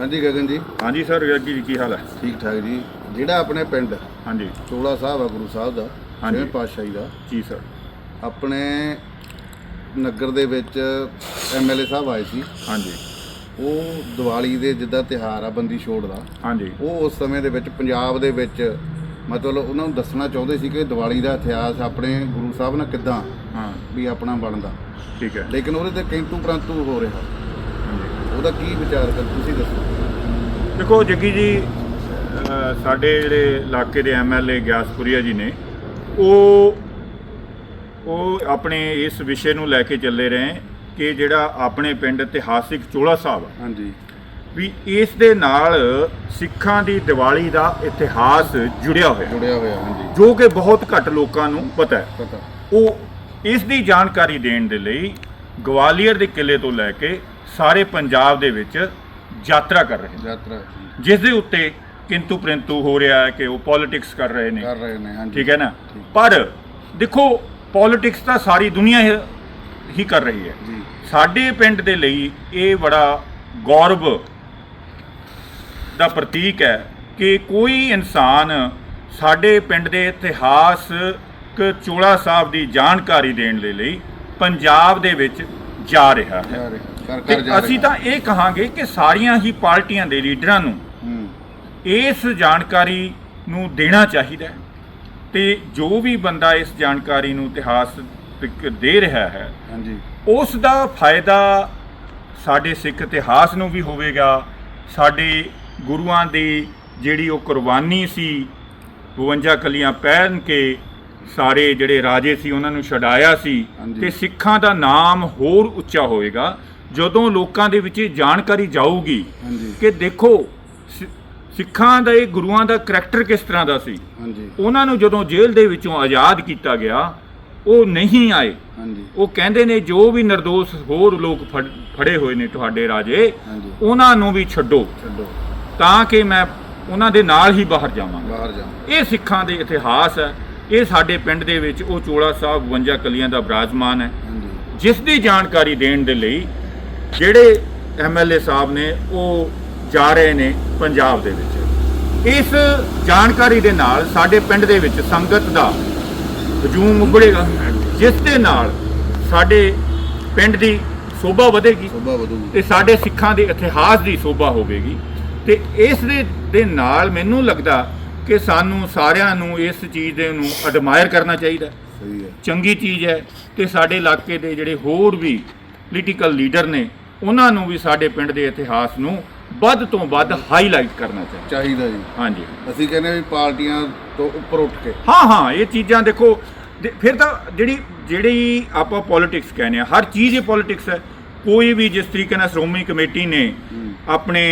ਹਾਂਜੀ ਗਗਨ ਜੀ। ਹਾਂਜੀ ਸਰ ਜੀ ਕੀ ਹਾਲ ਹੈ? ਠੀਕ ਠਾਕ ਜੀ। ਜਿਹੜਾ ਆਪਣੇ ਪਿੰਡ ਹਾਂਜੀ। ਚੋਲਾ ਸਾਹਿਬ ਆ ਗੁਰੂ ਸਾਹਿਬ ਦਾ ਹਾਂਜੀ। ਛੇਵੇਂ ਪਾਤਸ਼ਾਹੀ ਦਾ ਜੀ ਸਰ। ਆਪਣੇ ਨਗਰ ਦੇ ਵਿੱਚ ਐਮਐਲਏ ਸਾਹਿਬ ਆਏ ਸੀ। ਹਾਂਜੀ। ਉਹ ਦੀਵਾਲੀ ਦੇ ਜਿੱਦਾਂ ਤਿਹਾਰ ਆ ਬੰਦੀ ਛੋੜ ਦਾ। ਹਾਂਜੀ। ਉਹ ਉਸ ਸਮੇਂ ਦੇ ਵਿੱਚ ਪੰਜਾਬ ਦੇ ਵਿੱਚ ਮਤਲਬ ਉਹਨਾਂ ਨੂੰ ਦੱਸਣਾ ਚਾਹੁੰਦੇ ਸੀ ਕਿ ਦੀਵਾਲੀ ਦਾ ਇਤਿਹਾਸ ਆਪਣੇ ਗੁਰੂ ਸਾਹਿਬ ਨਾਲ ਕਿੱਦਾਂ ਹਾਂ। ਵੀ ਆਪਣਾ ਬਣਦਾ। ਠੀਕ ਹੈ। ਲੇਕਿਨ ਉਹਦੇ ਤੇ ਕਿੰਤੂ ਪ੍ਰੰਤੂ ਹੋ ਰਿਹਾ। ਉਹਦਾ ਕੀ ਵਿਚਾਰ ਕਰ ਤੁਸੀਂ ਦੱਸੋ। ਦੇਖੋ ਜੱਗੀ ਜੀ ਸਾਡੇ ਜਿਹੜੇ ਇਲਾਕੇ ਦੇ ਐਮਐਲਏ ਗਿਆਸਪੁਰੀਆ ਜੀ ਨੇ ਉਹ ਉਹ ਆਪਣੇ ਇਸ ਵਿਸ਼ੇ ਨੂੰ ਲੈ ਕੇ ਚੱਲੇ ਰਹੇ ਕਿ ਜਿਹੜਾ ਆਪਣੇ ਪਿੰਡ ਇਤਿਹਾਸਿਕ ਚੋਲਾ ਸਾਹਿਬ ਆ, ਹਾਂਜੀ। ਵੀ ਇਸ ਦੇ ਨਾਲ ਸਿੱਖਾਂ ਦੀ ਦੀਵਾਲੀ ਦਾ ਇਤਿਹਾਸ ਜੁੜਿਆ ਹੋਇਆ। ਜੁੜਿਆ ਹੋਇਆ ਹਾਂਜੀ। ਜੋ ਕਿ ਬਹੁਤ ਘੱਟ ਲੋਕਾਂ ਨੂੰ ਪਤਾ ਹੈ। ਪਤਾ। ਉਹ ਇਸ ਦੀ ਜਾਣਕਾਰੀ ਦੇਣ ਦੇ ਲਈ ਗਵਾਲੀਅਰ ਦੇ ਕਿਲੇ ਤੋਂ ਲੈ ਕੇ ਸਾਰੇ ਪੰਜਾਬ ਦੇ ਵਿੱਚ ਯਾਤਰਾ ਕਰ ਰਹੇ ਨੇ। ਯਾਤਰਾ ਜਿਸ ਦੇ ਉੱਤੇ ਕਿੰਤੂ ਪ੍ਰੰਤੂ ਹੋ ਰਿਹਾ ਹੈ ਕਿ ਉਹ ਪੋਲਿਟਿਕਸ ਕਰ ਰਹੇ ਨੇ। ਕਰ ਰਹੇ ਨੇ ਹਾਂਜੀ। ਠੀਕ ਹੈ ਨਾ। ਪਰ ਦੇਖੋ ਪੋਲਿਟਿਕਸ ਤਾਂ ਸਾਰੀ ਦੁਨੀਆ ਹੀ- ਕਰ ਰਹੀ ਹੈ। ਜੀ। ਸਾਡੇ ਪਿੰਡ ਦੇ ਲਈ ਇਹ ਬੜਾ ਗੌਰਵ ਦਾ ਪ੍ਰਤੀਕ ਹੈ ਕਿ ਕੋਈ ਇਨਸਾਨ ਸਾਡੇ ਪਿੰਡ ਦੇ ਇਤਿਹਾਸਕ ਚੋਲਾ ਸਾਹਿਬ ਦੀ ਜਾਣਕਾਰੀ ਦੇਣ ਦੇ ਲਈ ਪੰਜਾਬ ਦੇ ਵਿੱਚ ਜਾ ਰਿਹਾ ਹੈ। ਤੇ ਅਸੀਂ ਤਾਂ ਇਹ ਕਹਾਂਗੇ ਕਿ ਸਾਰੀਆਂ ਹੀ ਪਾਰਟੀਆਂ ਦੇ ਲੀਡਰਾਂ ਨੂੰ ਹੂੰ। ਇਸ ਜਾਣਕਾਰੀ ਨੂੰ ਦੇਣਾ ਚਾਹੀਦਾ ਹੈ ਤੇ ਜੋ ਵੀ ਬੰਦਾ ਇਸ ਜਾਣਕਾਰੀ ਨੂੰ ਇਤਿਹਾਸ ਤੱਕ ਦੇ ਰਿਹਾ ਹੈ ਹਾਂਜੀ। ਉਸ ਦਾ ਫਾਇਦਾ ਸਾਡੇ ਸਿੱਖ ਇਤਿਹਾਸ ਨੂੰ ਵੀ ਹੋਵੇਗਾ। ਸਾਡੇ ਗੁਰੂਆਂ ਦੀ ਜਿਹੜੀ ਉਹ ਕੁਰਬਾਨੀ ਸੀ 52 ਕਲੀਆਂ ਪਹਿਨ ਕੇ ਸਾਰੇ ਜਿਹੜੇ ਰਾਜੇ ਸੀ ਉਹਨਾਂ ਨੂੰ ਛਡਾਇਆ ਸੀ। ਤੇ ਸਿੱਖਾਂ ਦਾ ਨਾਮ ਹੋਰ ਉੱਚਾ ਹੋਵੇਗਾ। ਜਦੋਂ ਲੋਕਾਂ ਦੇ ਵਿੱਚ ਇਹ ਜਾਣਕਾਰੀ ਜਾਊਗੀ ਕਿ ਦੇਖੋ ਸਿ- ਸਿੱਖਾਂ ਦਾ ਇਹ ਗੁਰੂਆਂ ਦਾ ਕਰੈਕਟਰ ਕਿਸ ਤਰ੍ਹਾਂ ਦਾ ਸੀ? ਹਾਂਜੀ। ਉਹਨਾਂ ਨੂੰ ਜਦੋਂ ਜੇਲ੍ਹ ਦੇ ਵਿੱਚੋਂ ਆਜ਼ਾਦ ਕੀਤਾ ਗਿਆ ਉਹ ਨਹੀਂ ਆਏ। ਹਾਂਜੀ। ਉਹ ਕਹਿੰਦੇ ਨੇ ਜੋ ਵੀ નિર્ਦੋਸ਼ ਹੋਰ ਲੋਕ ਫੜ- ਫੜੇ ਹੋਏ ਨੇ ਤੁਹਾਡੇ ਰਾਜੇ ਹਾਂਜੀ। ਉਹਨਾਂ ਨੂੰ ਵੀ ਛੱਡੋ। ਛੱਡੋ। ਤਾਂ ਕਿ ਮੈਂ ਉਹਨਾਂ ਦੇ ਨਾਲ ਹੀ ਬਾਹਰ ਜਾਵਾਂ ਬਾਹਰ ਜਾਓ ਇਹ ਸਿੱਖਾਂ ਦੇ ਇਤਿਹਾਸ ਹੈ। ਇਹ ਸਾਡੇ ਪਿੰਡ ਦੇ ਵਿੱਚ ਉਹ ਚੋਲਾ ਸਾਹਿਬ 52 ਕਲੀਆਂ ਦਾ ਬਰਾਜਮਾਨ ਹੈ। ਹਾਂਜੀ। ਜਿਸ ਦੀ ਜਾਣਕਾਰੀ ਦੇਣ ਦੇ ਲਈ ਜਿਹੜੇ ਐਮਐਲਏ ਸਾਹਿਬ ਨੇ ਉਹ ਜਾ ਰਹੇ ਨੇ ਪੰਜਾਬ ਦੇ ਵਿੱਚ। ਇਸ ਜਾਣਕਾਰੀ ਦੇ ਨਾਲ ਸਾਡੇ ਪਿੰਡ ਦੇ ਵਿੱਚ ਸੰਗਤ ਦਾ ਹਜੂਮ ਉਗੜੇਗਾ ਜਿਸ ਦੇ ਨਾਲ ਸਾਡੇ ਪਿੰਡ ਦੀ ਸੋਭਾ ਵਧੇਗੀ ਸੋਭਾ ਵਧੂ ਤੇ ਸਾਡੇ ਸਿੱਖਾਂ ਦੇ ਇਤਿਹਾਸ ਦੀ ਸੋਭਾ ਹੋਵੇਗੀ। ਤੇ ਇਸ ਦੇ ਦੇ ਨਾਲ ਮੈਨੂੰ ਲੱਗਦਾ ਕਿ ਸਾਨੂੰ ਸਾਰਿਆਂ ਨੂੰ ਇਸ ਚੀਜ਼ ਦੇ ਨੂੰ ਐਡਮਾਇਰ ਕਰਨਾ ਚਾਹੀਦਾ। ਸਹੀ ਹੈ। ਚੰਗੀ ਚੀਜ਼ ਹੈ ਤੇ ਸਾਡੇ ਇਲਾਕੇ ਦੇ ਜਿਹੜੇ ਹੋਰ ਵੀ ਪੋਲੀਟੀਕਲ ਲੀਡਰ ਨੇ ਉਹਨਾਂ ਨੂੰ ਵੀ ਸਾਡੇ ਪਿੰਡ ਦੇ ਇਤਿਹਾਸ ਨੂੰ ਵੱਧ ਤੋਂ ਵੱਧ ਹਾਈਲਾਈਟ ਕਰਨਾ ਚਾਹੀਦਾ। ਚਾਹੀਦਾ ਜੀ। ਹਾਂਜੀ। ਅਸੀਂ ਕਹਿੰਦੇ ਵੀ ਪਾਰਟੀਆਂ ਤੋਂ ਉੱਪਰ ਉੱਠ ਕੇ। ਹਾਂ ਹਾਂ ਇਹ ਚੀਜ਼ਾਂ ਦੇਖੋ ਫਿਰ ਤਾਂ ਜਿਹੜੀ ਜਿਹੜੀ ਆਪਾਂ ਪੋਲਿਟਿਕਸ ਕਹਿੰਦੇ ਆ ਹਰ ਚੀਜ਼ ਇਹ ਪੋਲਿਟਿਕਸ ਹੈ। ਕੋਈ ਵੀ ਜਿਸ ਤਰੀਕੇ ਨਾਲ ਸ਼੍ਰੋਮਣੀ ਕਮੇਟੀ ਨੇ ਹੂੰ। ਆਪਣੇ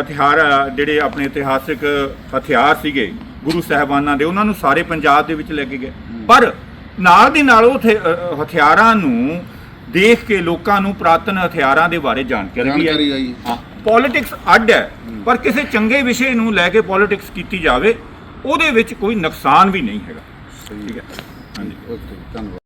ਹਥਿਆਰ ਜਿਹੜੇ ਆਪਣੇ ਇਤਿਹਾਸਿਕ ਹਥਿਆਰ ਸੀਗੇ ਗੁਰੂ ਸਾਹਿਬਾਨਾਂ ਦੇ ਉਹਨਾਂ ਨੂੰ ਸਾਰੇ ਪੰਜਾਬ ਦੇ ਵਿੱਚ ਲੈ ਕੇ ਗਏ। ਪਰ ਨਾਲ ਦੀ ਨਾਲ ਉਹ ਹਥਿਆਰਾਂ ਨੂੰ ਦੇਖ ਕੇ ਲੋਕਾਂ ਨੂੰ ਪੁਰਾਤਨ ਹਥਿਆਰਾਂ ਦੇ ਬਾਰੇ ਜਾਣਕਾਰੀ ਵੀ ਜਾਣਕਾਰੀ ਹੈ ਆਈ। ਹਾਂ ਪੋਲਿਟਿਕਸ ਅੱਡ ਹੈ ਪਰ ਕਿਸੇ ਚੰਗੇ ਵਿਸ਼ੇ ਨੂੰ ਲੈ ਕੇ ਪੋਲਿਟਿਕਸ ਕੀਤੀ ਜਾਵੇ ਉਹਦੇ ਵਿੱਚ ਕੋਈ ਨੁਕਸਾਨ ਵੀ ਨਹੀਂ ਹੈਗਾ। ਠੀਕ ਹੈ। ਹਾਂਜੀ। ਓਕੇ ਧੰਨਵਾਦ।